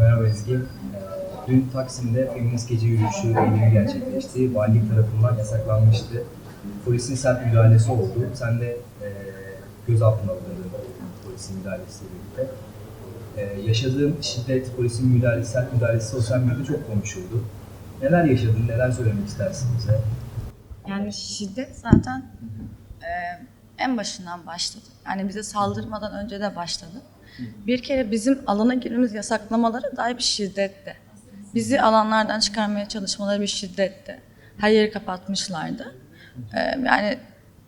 Merhaba Ezgi. Ee, Dün Taksim'de feminist gece yürüyüşü eylemi gerçekleşti. Valilik tarafından yasaklanmıştı. Polisin sert müdahalesi oldu. Sen de e, gözaltına alındın polisin müdahalesiyle birlikte. E, yaşadığın şiddet, polisin müdahalesi, sert müdahalesi sosyal medyada çok konuşuldu. Neler yaşadın, neler söylemek istersin bize? Yani şiddet zaten e, en başından başladı. Yani bize saldırmadan önce de başladı. Bir kere bizim alana girmemiz yasaklamaları dahi bir şiddetti. Bizi alanlardan çıkarmaya çalışmaları bir şiddetti. Her yeri kapatmışlardı. E, yani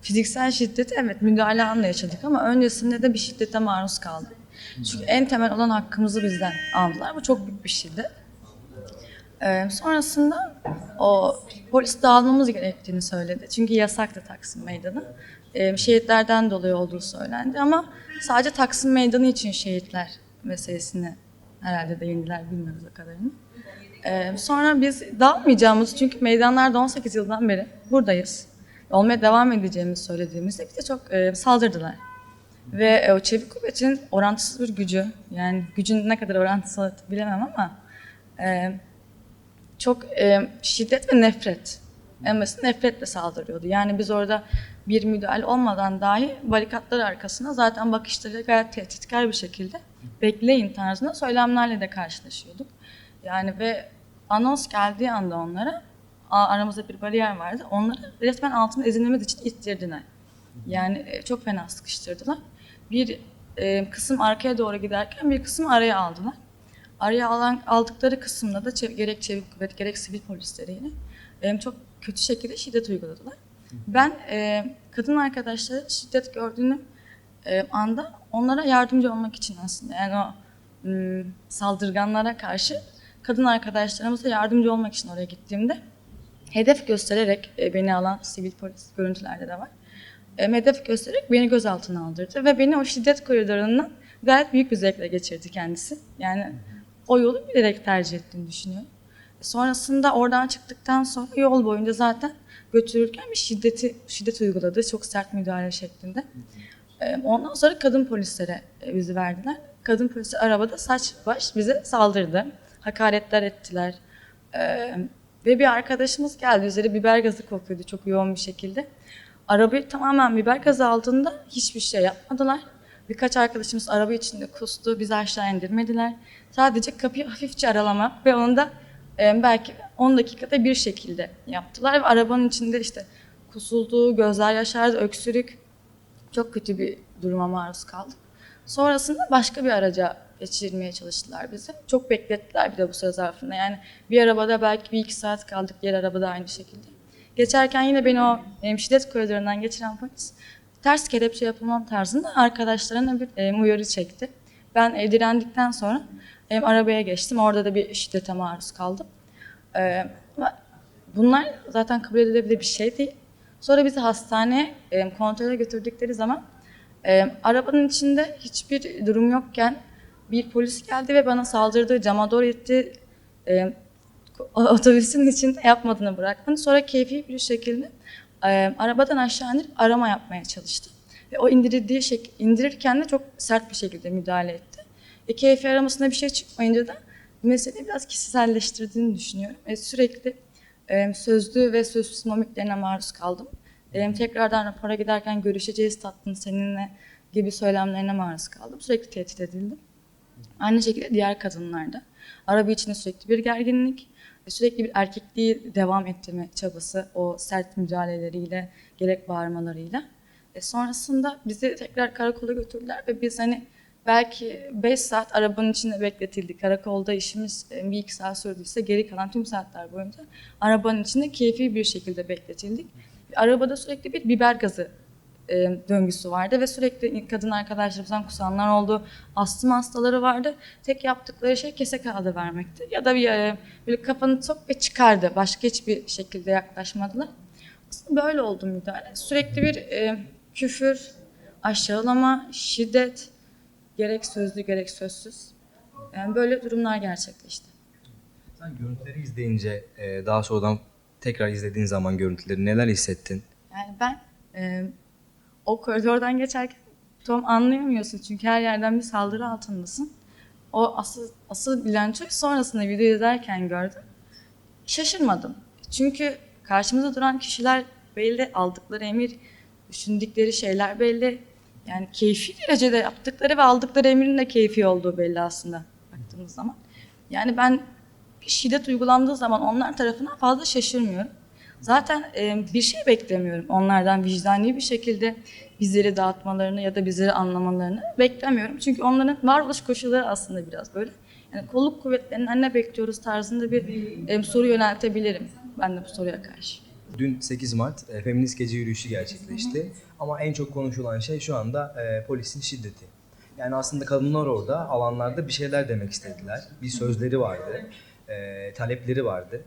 fiziksel şiddeti evet müdahale anla yaşadık ama öncesinde de bir şiddete maruz kaldık. Çünkü en temel olan hakkımızı bizden aldılar. Bu çok büyük bir şiddet. Ee, sonrasında o polis dağılmamız gerektiğini söyledi. Çünkü yasaktı Taksim Meydanı. Ee, şehitlerden dolayı olduğu söylendi ama sadece Taksim Meydanı için şehitler meselesini herhalde değindiler bilmiyoruz o kadarını. Ee, sonra biz dağılmayacağımız çünkü meydanlarda 18 yıldan beri buradayız. Olmaya devam edeceğimizi söylediğimizde bize çok e, saldırdılar. Ve e, o çevik kuvvetin orantısız bir gücü, yani gücün ne kadar orantısı bilemem ama e, çok e, şiddet ve nefret. En nefretle saldırıyordu. Yani biz orada bir müdahale olmadan dahi barikatlar arkasına zaten bakışlarıyla gayet tehditkar bir şekilde bekleyin tarzında söylemlerle de karşılaşıyorduk. Yani ve anons geldiği anda onlara aramızda bir bariyer vardı. Onları resmen altında ezilmemiz için ittirdiler. Yani e, çok fena sıkıştırdılar. Bir e, kısım arkaya doğru giderken bir kısım araya aldılar. Araya alan, aldıkları kısımda da çev- gerek çevik kuvvet gerek sivil polisleriyle e, çok kötü şekilde şiddet uyguladılar. Ben e, kadın arkadaşları şiddet gördüğünü e, anda onlara yardımcı olmak için aslında yani o m, saldırganlara karşı kadın arkadaşlarımıza yardımcı olmak için oraya gittiğimde hedef göstererek e, beni alan sivil polis görüntülerde de var. E, hedef göstererek beni gözaltına aldırdı ve beni o şiddet koridorundan gayet büyük bir zevkle geçirdi kendisi. Yani o yolu bilerek tercih ettiğini düşünüyorum. E, Sonrasında oradan çıktıktan sonra yol boyunca zaten götürürken bir şiddeti şiddet uyguladı. Çok sert müdahale şeklinde. E, Ondan sonra kadın polislere e, bizi verdiler. Kadın polisler arabada saç baş bize saldırdı. Hakaretler ettiler. E, ve bir arkadaşımız geldi. Üzeri biber gazı kokuyordu çok yoğun bir şekilde. Arabayı tamamen biber gazı aldığında hiçbir şey yapmadılar. Birkaç arkadaşımız araba içinde kustu. Bizi aşağı indirmediler. Sadece kapıyı hafifçe aralama ve onu da e, belki 10 dakikada bir şekilde yaptılar. Ve arabanın içinde işte kusuldu, gözler yaşardı, öksürük. Çok kötü bir duruma maruz kaldık. Sonrasında başka bir araca geçirmeye çalıştılar bizi. Çok beklettiler bir de bu süre zarfında. Yani bir arabada belki bir iki saat kaldık, diğer arabada aynı şekilde. Geçerken yine beni o şiddet koridorundan geçiren polis ters kelepçe yapılmam tarzında arkadaşlarına bir e, uyarı çekti. Ben e, direndikten sonra e, arabaya geçtim. Orada da bir şiddete maruz kaldım. E, bunlar zaten kabul edilebilir bir şey değil. Sonra bizi hastaneye e, kontrole götürdükleri zaman e, arabanın içinde hiçbir durum yokken bir polis geldi ve bana saldırdı, cama doğru itti. E, otobüsün içinde yapmadığını bıraktım. Sonra keyfi bir şekilde arabadan aşağı indirip arama yapmaya çalıştı. Ve o indirildiği şek indirirken de çok sert bir şekilde müdahale etti. E, keyfi aramasında bir şey çıkmayınca da meseleyi biraz kişiselleştirdiğini düşünüyorum. E, sürekli e, sözlü ve sözsüz mimiklerine maruz kaldım. E, tekrardan rapora giderken görüşeceğiz tatlım seninle gibi söylemlerine maruz kaldım. Sürekli tehdit edildim. Aynı şekilde diğer kadınlarda. Araba içinde sürekli bir gerginlik, sürekli bir erkekliği devam ettirme çabası o sert müdahaleleriyle, gerek bağırmalarıyla. E sonrasında bizi tekrar karakola götürdüler ve biz hani belki 5 saat arabanın içinde bekletildik. Karakolda işimiz e, bir iki saat sürdüyse geri kalan tüm saatler boyunca arabanın içinde keyfi bir şekilde bekletildik. Arabada sürekli bir biber gazı e, döngüsü vardı ve sürekli kadın arkadaşlarımızdan kusanlar oldu. Astım hastaları vardı. Tek yaptıkları şey kese kağıdı vermekti. Ya da bir e, böyle kafanı sok ve çıkardı. Başka hiçbir şekilde yaklaşmadılar. Aslında böyle oldu müdahale. Sürekli bir e, küfür, aşağılama, şiddet, gerek sözlü gerek sözsüz. Yani böyle durumlar gerçekleşti. Sen görüntüleri izleyince, e, daha sonradan tekrar izlediğin zaman görüntüleri neler hissettin? Yani ben e, o koridordan geçerken Tom anlayamıyorsun çünkü her yerden bir saldırı altındasın. o asıl, asıl bilançoyu sonrasında video izlerken gördüm. Şaşırmadım. Çünkü karşımızda duran kişiler belli, aldıkları emir, düşündükleri şeyler belli. Yani keyfi derecede yaptıkları ve aldıkları emirin de keyfi olduğu belli aslında baktığımız zaman. Yani ben bir şiddet uygulandığı zaman onlar tarafından fazla şaşırmıyorum. Zaten e, bir şey beklemiyorum onlardan vicdani bir şekilde bizleri dağıtmalarını ya da bizleri anlamalarını beklemiyorum. Çünkü onların varoluş koşulları aslında biraz böyle. Yani kolluk kuvvetlerinden ne bekliyoruz tarzında bir e, soru yöneltebilirim ben de bu soruya karşı. Dün 8 Mart e, Feminist Gece Yürüyüşü gerçekleşti. Ama en çok konuşulan şey şu anda e, polisin şiddeti. Yani aslında kadınlar orada alanlarda bir şeyler demek istediler. Bir sözleri vardı, e, talepleri vardı.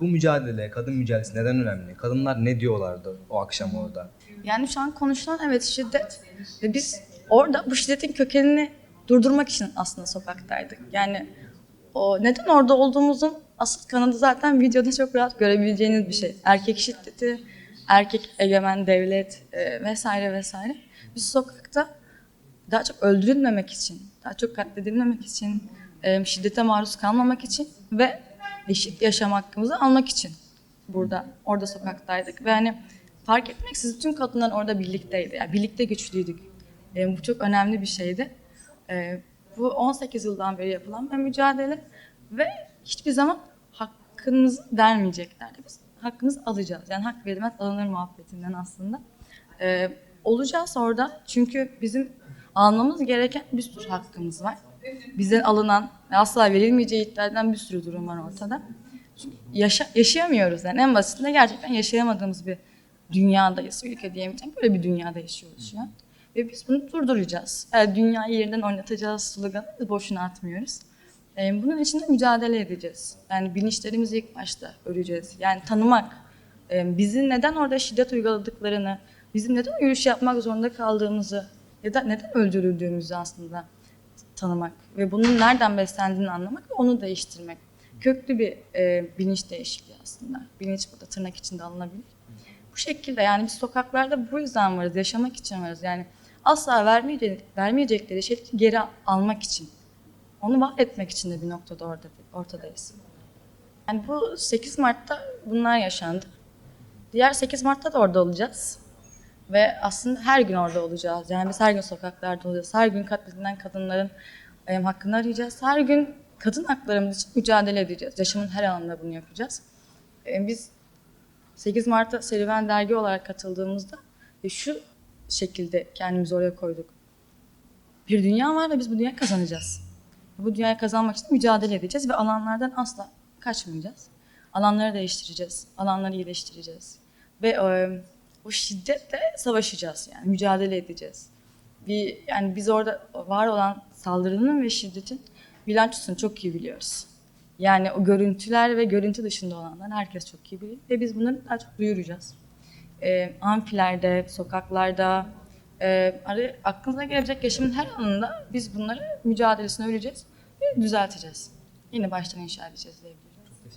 Bu mücadele, kadın mücadelesi neden önemli? Kadınlar ne diyorlardı o akşam orada? Yani şu an konuşulan evet şiddet ve biz orada bu şiddetin kökenini durdurmak için aslında sokaktaydık. Yani o neden orada olduğumuzun asıl kanadı zaten videoda çok rahat görebileceğiniz bir şey. Erkek şiddeti, erkek egemen devlet e, vesaire vesaire. Biz sokakta daha çok öldürülmemek için, daha çok katledilmemek için, e, şiddete maruz kalmamak için ve eşit yaşam hakkımızı almak için burada, orada sokaktaydık. Ve hani fark etmeksizin tüm kadınlar orada birlikteydi. Yani birlikte güçlüydük. E, bu çok önemli bir şeydi. E, bu 18 yıldan beri yapılan bir mücadele ve hiçbir zaman hakkımızı vermeyeceklerdi. Biz hakkımızı alacağız. Yani hak verilmez alınır muhabbetinden aslında. E, olacağız orada çünkü bizim almamız gereken bir sürü hakkımız var. Bizden alınan asla verilmeyeceği iddia edilen bir sürü durum var ortada. Çünkü yaşa, yaşayamıyoruz yani en basitinde gerçekten yaşayamadığımız bir dünyadayız. Ülke diyemeyeceğim böyle bir dünyada yaşıyoruz an. Ve biz bunu durduracağız. Yani dünyayı yerinden oynatacağız sloganı boşuna atmıyoruz. Ee, bunun için de mücadele edeceğiz. Yani bilinçlerimizi ilk başta öreceğiz. Yani tanımak, e, bizim neden orada şiddet uyguladıklarını, bizim neden yürüyüş yapmak zorunda kaldığımızı ya da neden öldürüldüğümüzü aslında tanımak ve bunun nereden beslendiğini anlamak ve onu değiştirmek. Köklü bir e, bilinç değişikliği aslında. Bilinç burada tırnak içinde alınabilir. Bu şekilde yani biz sokaklarda bu yüzden varız, yaşamak için varız. Yani asla vermeyecek, vermeyecekleri şeyi geri almak için. Onu var etmek için de bir noktada orada, ortadayız. Yani bu 8 Mart'ta bunlar yaşandı. Diğer 8 Mart'ta da orada olacağız. Ve aslında her gün orada olacağız. Yani biz her gün sokaklarda olacağız. Her gün katledilen kadınların hakkını arayacağız. Her gün kadın haklarımız için mücadele edeceğiz. Yaşamın her alanında bunu yapacağız. Biz 8 Mart'ta Serüven Dergi olarak katıldığımızda e, şu şekilde kendimizi oraya koyduk. Bir dünya var ve biz bu dünyayı kazanacağız. Bu dünyayı kazanmak için mücadele edeceğiz ve alanlardan asla kaçmayacağız. Alanları değiştireceğiz, alanları iyileştireceğiz. Ve o şiddetle savaşacağız yani mücadele edeceğiz. Bir, yani biz orada var olan saldırının ve şiddetin bilançosunu çok iyi biliyoruz. Yani o görüntüler ve görüntü dışında olanlar herkes çok iyi biliyor ve biz bunları daha çok duyuracağız. E, amfilerde, sokaklarda, e, aklınıza gelebilecek yaşamın her alanında biz bunları mücadelesini öreceğiz ve düzelteceğiz. Yine baştan inşa edeceğiz diyebilirim.